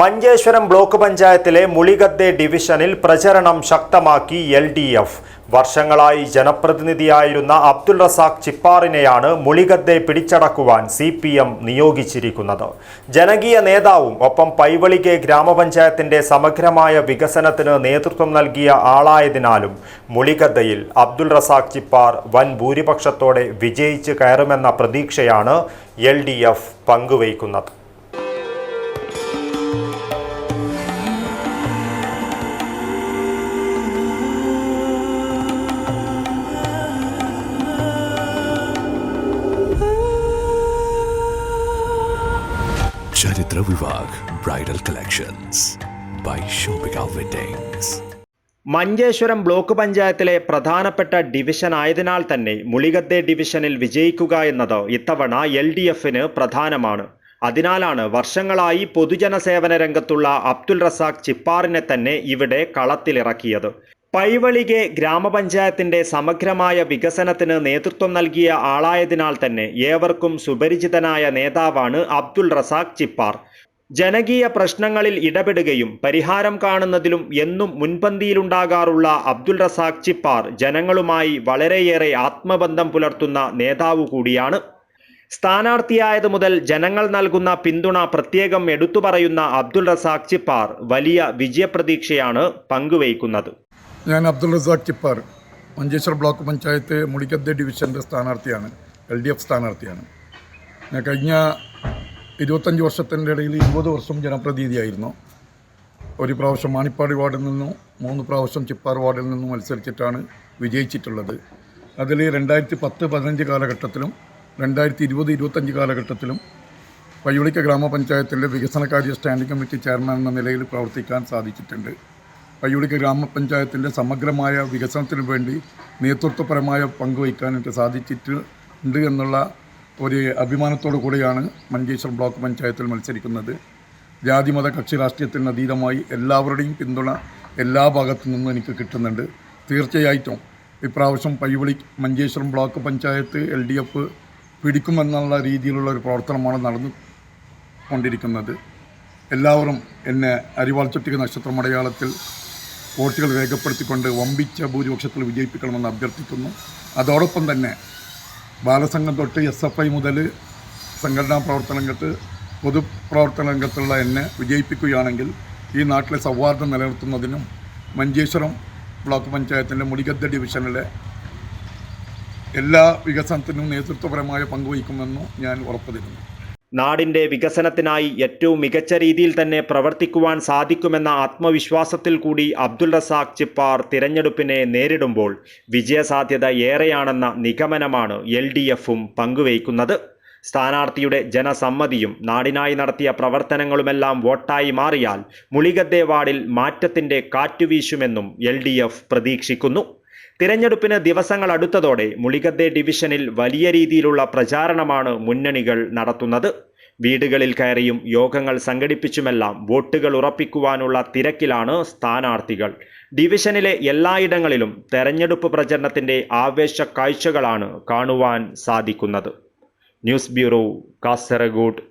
Manjeshwaram block പഞ്ചായത്തിലെ മുളികദ്ദേ ഡിവിഷനിൽ പ്രചരണം ശക്തമാക്കി എൽ ഡി എഫ്. വർഷങ്ങളായി ജനപ്രതിനിധിയായിരുന്ന അബ്ദുൾ റസാഖ് ചിപ്പാറിനെയാണ് മുളികദ്ദെ പിടിച്ചടക്കുവാൻ സി പി എം നിയോഗിച്ചിരിക്കുന്നത്. ജനകീയ നേതാവും ഒപ്പം പൈവളികെ ഗ്രാമപഞ്ചായത്തിന്റെ സമഗ്രമായ വികസനത്തിന് നേതൃത്വം നൽകിയ ആളായതിനാലും മുളിഗദ്ദയിൽ അബ്ദുൾ റസാഖ് ചിപ്പാർ വൻ ഭൂരിപക്ഷത്തോടെ വിജയിച്ച് കയറുമെന്ന പ്രതീക്ഷയാണ് എൽ പങ്കുവയ്ക്കുന്നത്. ചരിത്ര Vivah bridal collections by Shopika weddings Manjeshwaram block പഞ്ചായത്തിലെ പ്രധാനപ്പെട്ട ഡിവിഷൻ ആയതിനാൽ തന്നെ മുളികദ്ദേ ഡിവിഷനിൽ വിജയിക്കുക എന്നത് ഇത്തവണ എൽ ഡി എഫിന് പ്രധാനമാണ്. അതിനാലാണ് വർഷങ്ങളായി പൊതുജന സേവന രംഗത്തുള്ള അബ്ദുൾ റസാഖ് ചിപ്പാറിനെ തന്നെ ഇവിടെ കളത്തിലിറക്കിയത്. പൈവളികെ ഗ്രാമപഞ്ചായത്തിന്റെ സമഗ്രമായ വികസനത്തിന് നേതൃത്വം നൽകിയ ആളായതിനാൽ തന്നെ ഏവർക്കും സുപരിചിതനായ നേതാവാണ് അബ്ദുൾ റസാഖ് ചിപ്പാർ. ജനകീയ പ്രശ്നങ്ങളിൽ ഇടപെടുകയും പരിഹാരം കാണുന്നതിലും എന്നും മുൻപന്തിയിലുണ്ടാകാറുള്ള അബ്ദുൾ റസാഖ് ചിപ്പാർ ജനങ്ങളുമായി വളരെയേറെ ആത്മബന്ധം പുലർത്തുന്ന നേതാവ് കൂടിയാണ്. സ്ഥാനാർത്ഥിയായത് മുതൽ ജനങ്ങൾ നൽകുന്ന പിന്തുണ പ്രത്യേകം എടുത്തു പറയുന്ന അബ്ദുൾ റസാഖ് ചിപ്പാർ വലിയ വിജയപ്രതീക്ഷയാണ് പങ്കുവയ്ക്കുന്നത്. ഞാൻ അബ്ദുൾ റസാഖ് ചിപ്പാർ മഞ്ചേശ്വർ ബ്ലോക്ക് പഞ്ചായത്ത് മുടിക്കത്തെ ഡിവിഷന്റെ സ്ഥാനാർത്ഥിയാണ് എൽ ഡി എഫ് സ്ഥാനാർത്ഥിയാണ്. ഞാൻ കഴിഞ്ഞ ഇരുപത്തഞ്ച് വർഷത്തിന്റെ ഇടയിൽ ഇരുപത് വർഷം ജനപ്രതിനിധിയായിരുന്നു. ഒരു പ്രാവശ്യം മാണിപ്പാടി വാർഡിൽ നിന്നും മൂന്ന് പ്രാവശ്യം ചിപ്പാർ വാർഡിൽ നിന്നും മത്സരിച്ചിട്ടാണ് വിജയിച്ചിട്ടുള്ളത്. അതിൽ രണ്ടായിരത്തി പത്ത് പതിനഞ്ച് കാലഘട്ടത്തിലും രണ്ടായിരത്തി ഇരുപത് ഇരുപത്തഞ്ച് കാലഘട്ടത്തിലും പയ്യുളിക്ക ഗ്രാമപഞ്ചായത്തിന്റെ വികസനകാര്യ സ്റ്റാൻഡിംഗ് കമ്മിറ്റി ചെയർമാൻ എന്ന നിലയിൽ പ്രവർത്തിക്കാൻ സാധിച്ചിട്ടുണ്ട്. പയ്യുളിക്ക ഗ്രാമപഞ്ചായത്തിന്റെ സമഗ്രമായ വികസനത്തിനു വേണ്ടി നേതൃത്വപരമായ പങ്കുവയ്ക്കാൻ എനിക്ക് സാധിച്ചിട്ടുണ്ട് എന്നുള്ള ഒരു അഭിമാനത്തോടു കൂടിയാണ് മഞ്ചേശ്വരം ബ്ലോക്ക് പഞ്ചായത്തിൽ മത്സരിക്കുന്നത്. ജാതിമത കക്ഷി രാഷ്ട്രീയത്തിന് അതീതമായി എല്ലാവരുടെയും പിന്തുണ എല്ലാ ഭാഗത്തു നിന്നും എനിക്ക് കിട്ടുന്നുണ്ട്. തീർച്ചയായിട്ടും ഇപ്രാവശ്യം പയ്യുവിളി Manjeshwaram block panchayat L D F പിടിക്കുമെന്നുള്ള രീതിയിലുള്ള ഒരു പ്രവർത്തനമാണ് നടന്നു കൊണ്ടിരിക്കുന്നത്. എല്ലാവരും എന്നെ അരിവാൾ നക്ഷത്ര മലയാളത്തിൽ വോട്ടുകൾ രേഖപ്പെടുത്തിക്കൊണ്ട് വമ്പിച്ച ഭൂരിപക്ഷത്തിൽ വിജയിപ്പിക്കണമെന്ന് അഭ്യർത്ഥിക്കുന്നു. അതോടൊപ്പം തന്നെ ബാലസംഘം തൊട്ട് എസ് എഫ് ഐ മുതൽ സംഘടനാ പ്രവർത്തന രംഗത്ത് പൊതുപ്രവർത്തന രംഗത്തുള്ള എന്നെ വിജയിപ്പിക്കുകയാണെങ്കിൽ ഈ നാട്ടിലെ സൗഹാർദ്ദം നിലനിർത്തുന്നതിനും മഞ്ചേശ്വരം ബ്ലോക്ക് പഞ്ചായത്തിന്റെ മുടിഗദ്ദ ഡിവിഷനിലെ എല്ലാ വികസനത്തിനും നേതൃത്വപരമായ പങ്കുവഹിക്കുമെന്നും ഞാൻ ഉറപ്പു തരുന്നു നാടിന്റെ വികസനത്തിനായി ഏറ്റവും മികച്ച രീതിയിൽ തന്നെ പ്രവർത്തിക്കുവാൻ സാധിക്കുമെന്ന ആത്മവിശ്വാസത്തിൽ കൂടി അബ്ദുൾ റസാഖ് ചിപ്പാർ തിരഞ്ഞെടുപ്പിനെ നേരിടുമ്പോൾ വിജയസാധ്യത ഏറെയാണെന്ന നിഗമനമാണ് എൽ ഡി എഫും പങ്കുവയ്ക്കുന്നത്. സ്ഥാനാർത്ഥിയുടെ ജനസമ്മതിയും നാടിനായി നടത്തിയ പ്രവർത്തനങ്ങളുമെല്ലാം വോട്ടായി മാറിയാൽ മുളികദ്ദേ വാർഡിൽ മാറ്റത്തിന്റെ കാറ്റുവീശുമെന്നും എൽ ഡി എഫ് പ്രതീക്ഷിക്കുന്നു. തിരഞ്ഞെടുപ്പിന് ദിവസങ്ങൾ അടുത്തതോടെ മുളിഗദ്ദെ ഡിവിഷനിൽ വലിയ രീതിയിലുള്ള പ്രചാരണമാണ് മുന്നണികൾ നടത്തുന്നത്. വീടുകളിൽ കയറിയും യോഗങ്ങൾ സംഘടിപ്പിച്ചുമെല്ലാം വോട്ടുകൾ ഉറപ്പിക്കുവാനുള്ള തിരക്കിലാണ് സ്ഥാനാർത്ഥികൾ. ഡിവിഷനിലെ എല്ലായിടങ്ങളിലും തെരഞ്ഞെടുപ്പ് പ്രചരണത്തിന്റെ ആവേശ കാഴ്ചകളാണ് കാണുവാൻ സാധിക്കുന്നത്. News bureau Kasaragod.